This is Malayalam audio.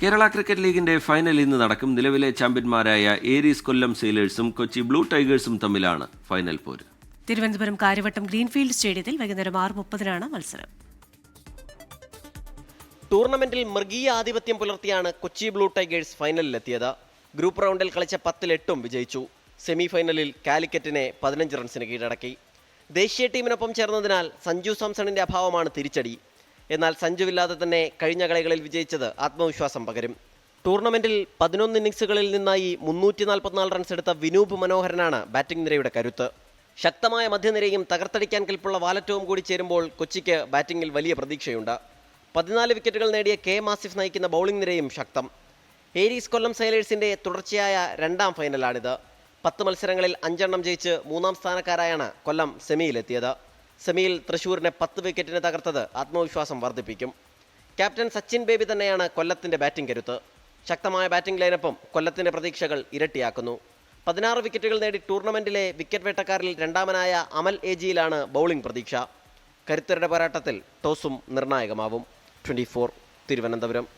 കേരള ക്രിക്കറ്റ് ലീഗിന്റെ ഫൈനൽ ഇന്ന് നടക്കും. നിലവിലെ ചാമ്പ്യന്മാരായ ഏരീസ് കൊല്ലം സെയിലേഴ്സും കൊച്ചി ബ്ലൂ ടൈഗേഴ്സും തമ്മിലാണ് ഫൈനൽ പോര്. തിരുവനന്തപുരം കാര്യവട്ടം ഗ്രീൻഫീൽഡ് സ്റ്റേഡിയത്തിൽ വൈകുന്നേരം ആറ് മുപ്പതിനാണ് മത്സരം. ടൂർണമെന്റിൽ മൃഗീയ ആധിപത്യം പുലർത്തിയാണ് കൊച്ചി ബ്ലൂ ടൈഗേഴ്സ് ഫൈനലിലെത്തിയത് ഗ്രൂപ്പ് റൗണ്ടിൽ കളിച്ച പത്തിൽ എട്ടും വിജയിച്ചു. സെമി ഫൈനലിൽ കാലിക്കറ്റിനെ പതിനഞ്ച് റൺസിന് കീഴടക്കി. ദേശീയ ടീമിനൊപ്പം ചേർന്നതിനാൽ സഞ്ജു സാംസണിന്റെ അഭാവമാണ് തിരിച്ചടി. എന്നാൽ സഞ്ജുവില്ലാതെ തന്നെ കഴിഞ്ഞ കളികളിൽ വിജയിച്ചത് ആത്മവിശ്വാസം പകരും. ടൂർണമെന്റിൽ പതിനൊന്ന് ഇന്നിംഗ്സുകളിൽ നിന്നായി മുന്നൂറ്റി നാൽപ്പത്തിനാല് റൺസ് എടുത്ത വിനൂപ് മനോഹരനാണ് ബാറ്റിംഗ് നിരയുടെ കരുത്ത്. ശക്തമായ മധ്യനിരയും തകർത്തടിക്കാൻ കെൽപ്പുള്ള വാലറ്റവും കൂടി ചേരുമ്പോൾ കൊച്ചിക്ക് ബാറ്റിംഗിൽ വലിയ പ്രതീക്ഷയുണ്ട്. പതിനാല് വിക്കറ്റുകൾ നേടിയ കെ മാസിഫ് നയിക്കുന്ന ബൗളിംഗ് നിരയും ശക്തം. ഏരീസ് കൊല്ലം സൈലേഴ്സിന്റെ തുടർച്ചയായ രണ്ടാം ഫൈനലാണിത്. പത്ത് മത്സരങ്ങളിൽ അഞ്ചെണ്ണം ജയിച്ച് മൂന്നാം സ്ഥാനക്കാരായാണ് കൊല്ലം സെമിയിലെത്തിയത്. സെമിയിൽ തൃശൂരിനെ പത്ത് വിക്കറ്റിന് തകർത്തത് ആത്മവിശ്വാസം വർദ്ധിപ്പിക്കും. ക്യാപ്റ്റൻ സച്ചിൻ ബേബി തന്നെയാണ് കൊല്ലത്തിന്റെ ബാറ്റിംഗ് കരുത്ത്. ശക്തമായ ബാറ്റിംഗ് ലൈനപ്പും കൊല്ലത്തിന്റെ പ്രതീക്ഷകൾ ഇരട്ടിയാക്കുന്നു. പതിനാറ് വിക്കറ്റുകൾ നേടി ടൂർണമെന്റിലെ വിക്കറ്റ് വേട്ടക്കാരിൽ രണ്ടാമനായ അമൽ ഏജിയിലാണ് ബൗളിംഗ് പ്രതീക്ഷ. കരുത്തരുടെ പോരാട്ടത്തിൽ ടോസും നിർണായകമാവും. ട്വന്റി തിരുവനന്തപുരം.